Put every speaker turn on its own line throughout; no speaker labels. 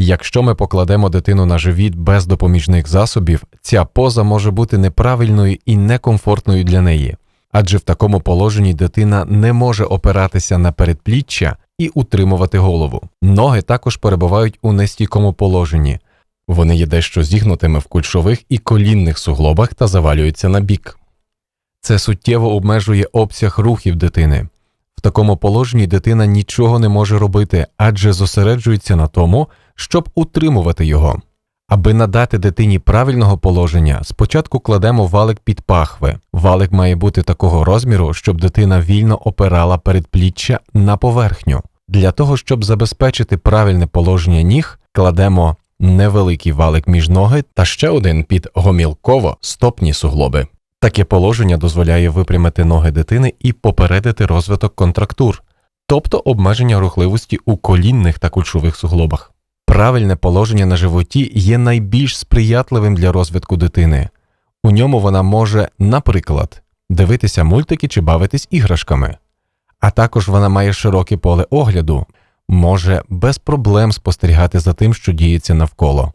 Якщо ми покладемо дитину на живіт без допоміжних засобів, ця поза може бути неправильною і некомфортною для неї, адже в такому положенні дитина не може опиратися на передпліччя і утримувати голову. Ноги також перебувають у нестійкому положенні. Вони є дещо зігнутими в кульшових і колінних суглобах та завалюються на бік. Це суттєво обмежує обсяг рухів дитини. В такому положенні дитина нічого не може робити, адже зосереджується на тому, щоб утримувати його. Аби надати дитині правильного положення, спочатку кладемо валик під пахви. Валик має бути такого розміру, щоб дитина вільно опирала передпліччя на поверхню. Для того, щоб забезпечити правильне положення ніг, кладемо невеликий валик між ноги та ще один під гомілково стопні суглоби. Таке положення дозволяє випрямити ноги дитини і попередити розвиток контрактур, тобто обмеження рухливості у колінних та кульшових суглобах. Правильне положення на животі є найбільш сприятливим для розвитку дитини. У ньому вона може, наприклад, дивитися мультики чи бавитись іграшками, а також вона має широке поле огляду, може без проблем спостерігати за тим, що діється навколо.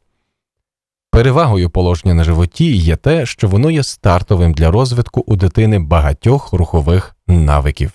Перевагою положення на животі є те, що воно є стартовим для розвитку у дитини багатьох рухових навиків.